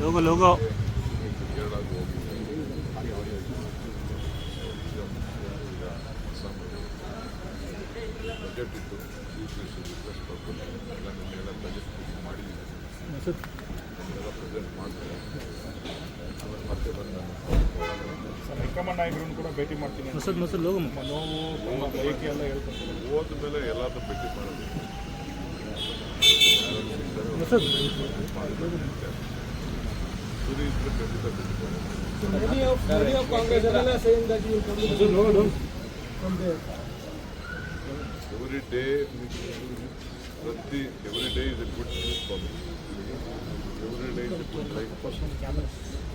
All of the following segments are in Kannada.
Logo logo. ಬಜೆಟ್ ಇತ್ತು ರಿಕ್ವೆಸ್ಟ್ ಪಡ್ಕೊಂಡು ಎಲ್ಲ ನಿನ್ನೆಲ್ಲ ಬಜೆಟ್ ಮಾಡಿದ್ದೀನಿ ಎಲ್ಲ ಪ್ರೆಸೆಂಟ್ ಮಾಡ್ತಾರೆ ಆಮೇಲೆ ಮತ್ತೆ ಬಂದು ನಾನು ಸರ್ ಹೈಕಮಾಂಡ್ ನಾಯಕರನ್ನು ಕೂಡ ಭೇಟಿ ಮಾಡ್ತೀನಿ ನೋವು ಎಲ್ಲ ಹೋದ ಮೇಲೆ ಎಲ್ಲಾದ್ರೂ ಭೇಟಿ ಮಾಡೋದು. ಮಸದ್ day, the Every day every day ಪ್ರತಿ every day is a good news for me every day is a good life for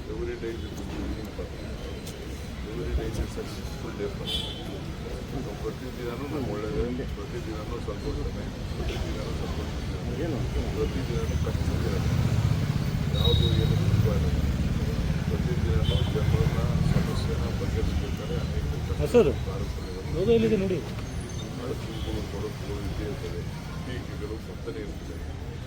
every day is a good evening for every day is a successful day for ಪ್ರತಿದಿನನೂ ನಾನು ಒಳ್ಳೆಯದೇ ಪ್ರತಿದಿನನೂ ಸಂತೋಷನೇ ಪ್ರತಿದಿನನೂ ಸಂತೋಷ ಪ್ರತಿದಿನನೂ ಕಷ್ಟದಿನ ಅನೇಕ ಹೌದು ಎಲ್ಲಿದೆ ನೋಡಿ. ಇರ್ತದೆ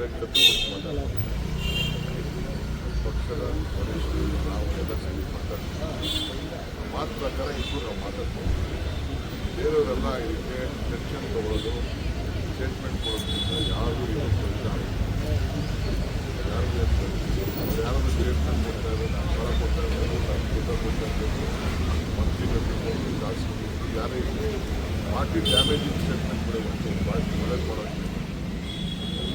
ಮಾತಾಡ್ತೀವಿ ಪಕ್ಷದ ನಾವು ಎಲ್ಲ ಸೇರಿ ಮಾತಾಡ್ತೀವಿ ಮಾತು ಪ್ರಕಾರ ಇಬ್ಬರು ನಾವು ಮಾತಾಡ್ತೀವಿ. ಬೇರೆಯವರೆಲ್ಲ ಇದಕ್ಕೆ ಟೆನ್ಷನ್ ತಗೊಳ್ಳೋದು ಸ್ಟೇಟ್ಮೆಂಟ್ ಕೊಡೋದ್ರಿಂದ ಯಾರು ಇವತ್ತು ಇದ್ದಾರೆ ಯಾರು ಯಾರು ಸ್ಟೇಟ್ಮೆಂಟ್ ಕೊಡ್ತಾ ಇದ್ದಾರೆ ನಾನು ಬರ ಕೊಡ್ತಾ ಇದ್ದಾರೆ ನಾನು ಶಾಸಕರು ಯಾರೇ ಪಾರ್ಟಿ ಡ್ಯಾಮೇಜಿಂಗ್ ಸ್ಟೇಟ್ಮೆಂಟ್ಗಳು ಬಂತು ಪಾರ್ಟಿ ಒಳ್ಳೇದು ಮಾಡೋಕ್ಕೆ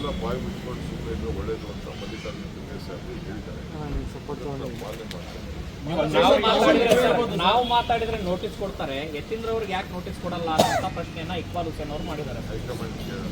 ಎಲ್ಲ ಬಾಯಿ ಮುಚ್ಕೊಂಡು ಸುಮ್ಮನೆ ಇದ್ರೆ ಒಳ್ಳೇದು ಅಂತ ಮಲ್ಲಿಕಾರ್ಜುನ ಖರ್ಗೆ ಸಾಹೇಬರು ಹೇಳಿದ್ದಾರೆ. ಅದನ್ನ ನಾವು ಮಾತಾಡಿದ್ರೆ ನಾವು ಮಾತಾಡಿದ್ರೆ ನೋಟಿಸ್ ಕೊಡ್ತಾರೆ. ಯತೀಂದ್ರ ಅವ್ರಿಗೆ ಯಾಕೆ ನೋಟಿಸ್ ಕೊಡಲ್ಲ ಅಂತ ಪ್ರಶ್ನೆಯನ್ನ ಇಕ್ಬಾಲ್ ಹುಸೇನ್ ಅವರು ಮಾಡಿದ್ದಾರೆ. ಹೈಕಮಾಂಡ್ ಕೇಳೋಣ